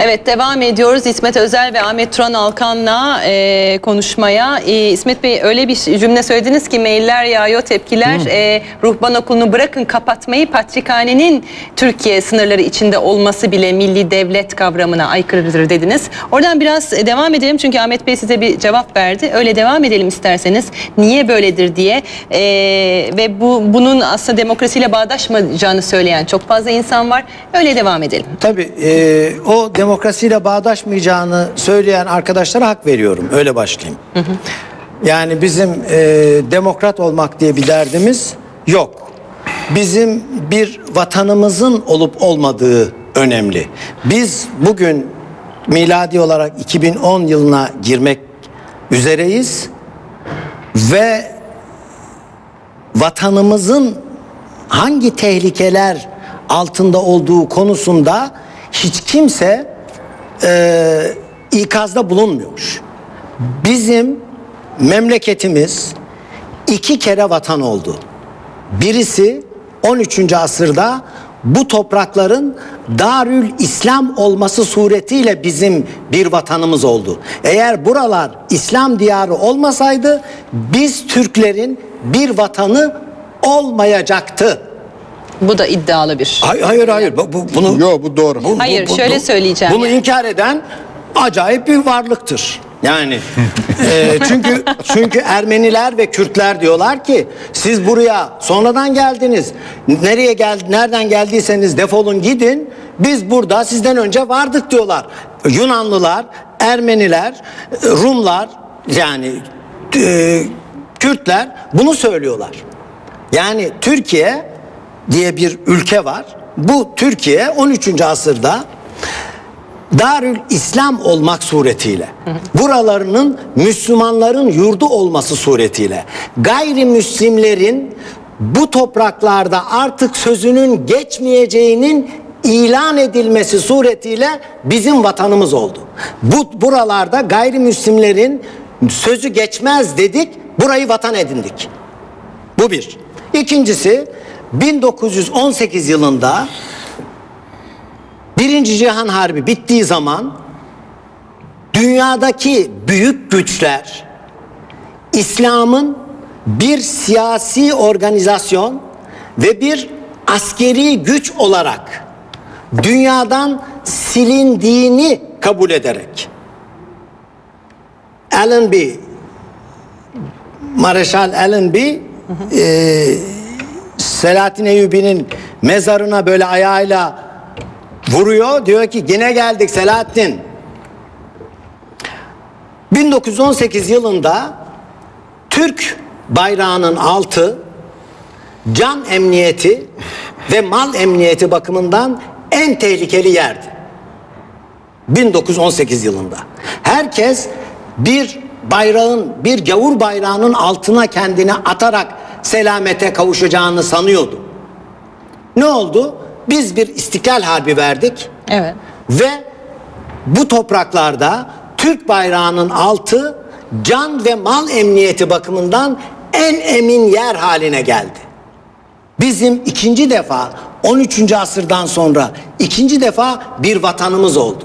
Evet devam ediyoruz İsmet Özel ve Ahmet Turan Alkan'la e, konuşmaya. E, İsmet Bey öyle bir cümle söylediniz ki mailler yağıyor tepkiler. E, ruhban okulunu bırakın kapatmayı Patrikhane'nin Türkiye sınırları içinde olması bile milli devlet kavramına aykırıdır dediniz. Oradan biraz e, devam edelim çünkü Ahmet Bey size bir cevap verdi. Öyle devam edelim isterseniz. Niye böyledir diye E, ve bu bunun aslında demokrasiyle bağdaşmayacağını söyleyen çok fazla insan var. Öyle devam edelim. Tabii e, o demokrasiyle bağdaşmayacağını söyleyen arkadaşlara hak veriyorum. Öyle başlayayım. Yani bizim e, demokrat olmak diye bir derdimiz yok. Bizim bir vatanımızın olup olmadığı önemli. Biz bugün miladi olarak 2010 yılına girmek üzereyiz ve vatanımızın hangi tehlikeler altında olduğu konusunda hiç kimse e, ikazda bulunmuyor. Bizim memleketimiz iki kere vatan oldu. Birisi 13. asırda bu toprakların Darül İslam olması suretiyle bizim bir vatanımız oldu. Eğer buralar İslam diyarı olmasaydı biz Türklerin bir vatanı olmayacaktı. Bu da iddialı bir. Hayır hayır hayır. Bu, bu- bunu Yo bu doğru. bu- Hayır, şöyle söyleyeceğim Bunu yani. inkar eden acayip bir varlıktır. Yani e, çünkü çünkü Ermeniler ve Kürtler diyorlar ki siz buraya sonradan geldiniz. Nereye gel nereden geldiyseniz defolun gidin. Biz burada sizden önce vardık diyorlar. Yunanlılar, Ermeniler, Rumlar yani e, Kürtler bunu söylüyorlar. Yani Türkiye diye bir ülke var. Bu Türkiye 13. asırda Darül İslam olmak suretiyle, buralarının Müslümanların yurdu olması suretiyle, gayrimüslimlerin bu topraklarda artık sözünün geçmeyeceğinin ilan edilmesi suretiyle bizim vatanımız oldu. Bu buralarda gayrimüslimlerin sözü geçmez dedik, burayı vatan edindik. Bu bir. İkincisi 1918 yılında Birinci Cihan Harbi bittiği zaman dünyadaki büyük güçler İslam'ın bir siyasi organizasyon ve bir askeri güç olarak dünyadan silindiğini kabul ederek Allenby Mareşal Allenby e, Selahattin Eyyubi'nin mezarına böyle ayağıyla vuruyor. Diyor ki yine geldik Selahattin. 1918 yılında Türk bayrağının altı can emniyeti ve mal emniyeti bakımından en tehlikeli yerdi. 1918 yılında. Herkes bir bayrağın, bir gavur bayrağının altına kendini atarak selamete kavuşacağını sanıyordu. Ne oldu? Biz bir istiklal harbi verdik Evet. ve bu topraklarda Türk bayrağının altı can ve mal emniyeti bakımından en emin yer haline geldi. Bizim ikinci defa 13. asırdan sonra ikinci defa bir vatanımız oldu.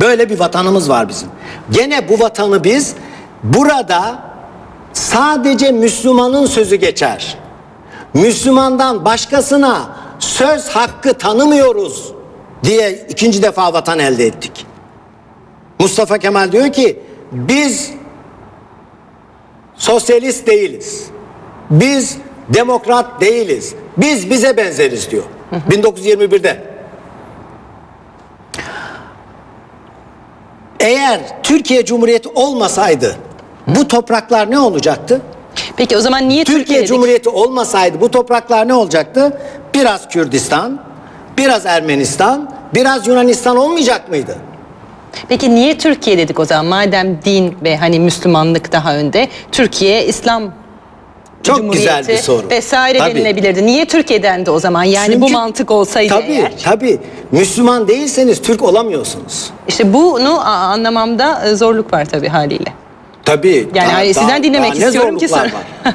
Böyle bir vatanımız var bizim. Gene bu vatanı biz burada sadece Müslümanın sözü geçer. Müslümandan başkasına söz hakkı tanımıyoruz diye ikinci defa vatan elde ettik. Mustafa Kemal diyor ki biz sosyalist değiliz. Biz demokrat değiliz. Biz bize benzeriz diyor. 1921'de. Eğer Türkiye Cumhuriyeti olmasaydı bu topraklar ne olacaktı? Peki o zaman niye Türkiye, Türkiye? Cumhuriyeti olmasaydı bu topraklar ne olacaktı? Biraz Kürdistan, biraz Ermenistan, biraz Yunanistan olmayacak mıydı? Peki niye Türkiye dedik o zaman? Madem din ve hani Müslümanlık daha önde, Türkiye İslam Çok güzel bir soru. vesaire Tabii. denilebilirdi. Niye Türkiye'den de o zaman? Yani bu Çünkü- mantık olsaydı Tabii, eğer. tabii. Müslüman değilseniz Türk olamıyorsunuz. İşte bunu anlamamda e, zorluk var tabii haliyle. Tabii. Yani hani sizden dinlemek ne istiyorum ki zorluklar var.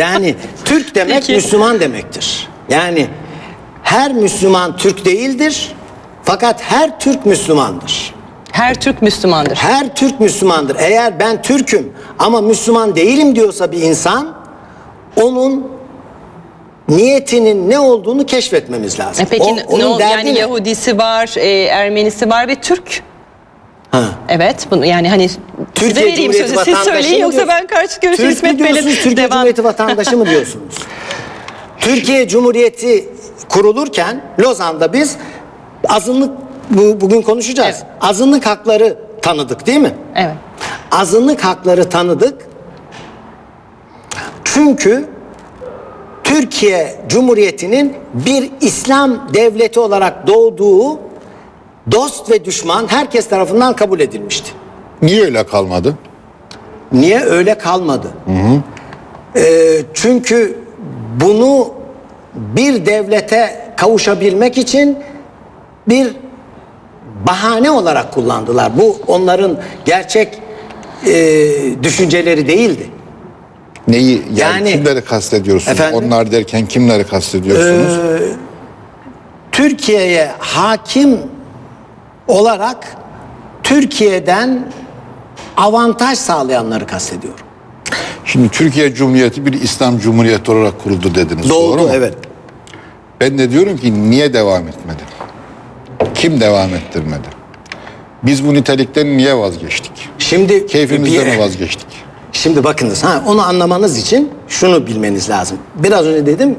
yani Türk demek Peki. Müslüman demektir. Yani her Müslüman Türk değildir. Fakat her Türk Müslümandır. Her Türk Müslümandır. Her Türk Müslümandır. Eğer ben Türk'üm ama Müslüman değilim diyorsa bir insan onun niyetinin ne olduğunu keşfetmemiz lazım. E peki O- ne onun ol- derdi yani ne? Yahudisi var, e, Ermenisi var ve Türk. Ha. Evet, bunu yani hani size Türkiye vereyim Cumhuriyeti sözü. Siz vatandaşı söyleyin mı yoksa diyorsun? ben karşı görüşü Türk mü İsmet diyorsunuz, Bey'le Türkiye devam. Cumhuriyeti vatandaşı mı diyorsunuz? Türkiye Cumhuriyeti kurulurken Lozan'da biz azınlık bu, bugün konuşacağız. Evet. Azınlık hakları tanıdık değil mi? Evet. Azınlık hakları tanıdık. Çünkü Türkiye Cumhuriyeti'nin bir İslam devleti olarak doğduğu dost ve düşman herkes tarafından kabul edilmişti. Niye öyle kalmadı? Niye öyle kalmadı? Ee, çünkü bunu bir devlete kavuşabilmek için bir bahane olarak kullandılar. Bu onların gerçek e, düşünceleri değildi. Neyi yani, Yani- kimleri kastediyorsunuz? Efendim? Onlar derken kimleri kastediyorsunuz? Türkiye'ye hakim olarak Türkiye'den avantaj sağlayanları kastediyorum. Şimdi Türkiye Cumhuriyeti bir İslam Cumhuriyeti olarak kuruldu dediniz. doğru Doğdu mu? evet. Ben de diyorum ki niye devam etmedi? Kim devam ettirmedi? Biz bu nitelikten niye vazgeçtik? Şimdi Keyfimizden bir- mi vazgeçtik? Şimdi bakınız ha onu anlamanız için şunu bilmeniz lazım. Biraz önce dedim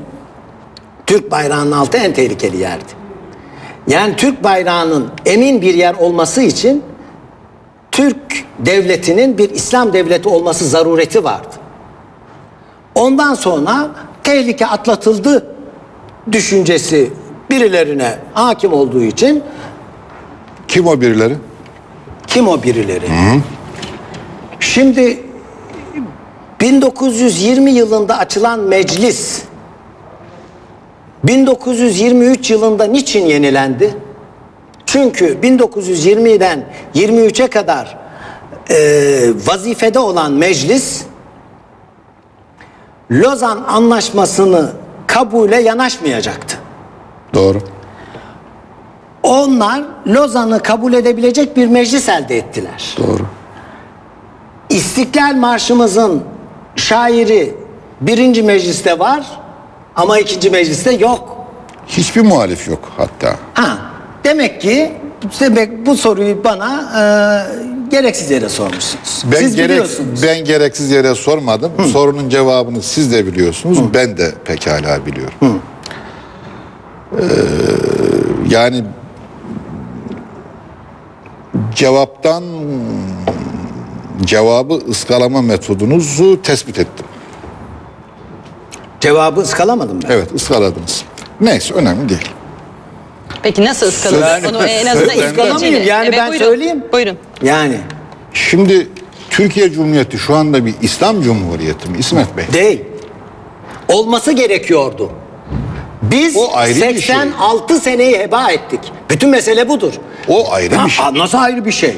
Türk bayrağının altı en tehlikeli yerdi. Yani Türk bayrağının emin bir yer olması için Türk devletinin bir İslam devleti olması zarureti vardı. Ondan sonra tehlike atlatıldı düşüncesi birilerine hakim olduğu için Kim o birileri? kim o birileri? Şimdi 1920 yılında açılan meclis 1923 yılında niçin yenilendi? Çünkü 1920'den 23'e kadar e, vazifede olan meclis Lozan Anlaşması'nı kabule yanaşmayacaktı. Doğru. Onlar Lozan'ı kabul edebilecek bir meclis elde ettiler. Doğru. İstiklal Marşımızın şairi birinci mecliste var ama ikinci mecliste yok. Hiçbir muhalif yok hatta. Ha, demek ki demek bu soruyu bana e, gereksiz yere sormuşsunuz. Ben Siz biliyorsunuz. ben gereksiz yere sormadım. Sorunun cevabını siz de biliyorsunuz. Ben de pekala biliyorum. Ee, yani cevaptan cevabı ıskalama metodunuzu tespit ettim. Cevabı ıskalamadım ben. Evet ıskaladınız. Neyse önemli değil. Peki nasıl ıskalır? Söz- Onu en azından izleyiciyle- yani ben buyurun, söyleyeyim. Buyurun. Yani Şimdi Türkiye Cumhuriyeti şu anda bir İslam Cumhuriyeti mi İsmet Bey? değil. Olması gerekiyordu. Biz O ayrı bir şey. 86 seneyi heba ettik. Bütün mesele budur. O ayrı Ha, bir şey. Nasıl ayrı bir şey?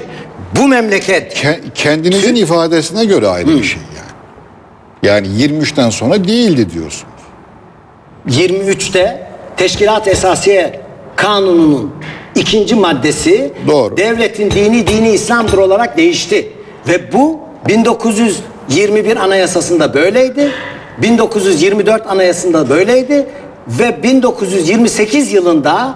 Bu memleket Ke- kendinizin ifadesine göre ayrı bir şey yani. Yani 23'ten sonra değildi diyorsun. 23'te Teşkilat Esasiye Kanunu'nun ikinci maddesi Doğru. devletin dini dini İslam'dır olarak değişti. Ve bu 1921 Anayasası'nda böyleydi. 1924 Anayasası'nda böyleydi. Ve 1928 yılında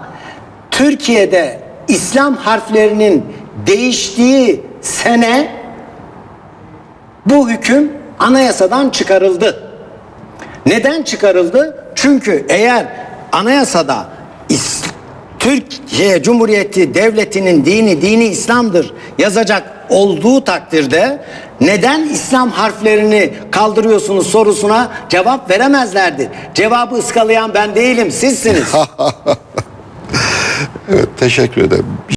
Türkiye'de İslam harflerinin değiştiği sene bu hüküm anayasadan çıkarıldı. Neden çıkarıldı? Çünkü eğer anayasada Türkiye Cumhuriyeti Devleti'nin dini dini İslam'dır yazacak olduğu takdirde neden İslam harflerini kaldırıyorsunuz sorusuna cevap veremezlerdi. Cevabı ıskalayan ben değilim sizsiniz. Evet teşekkür ederim.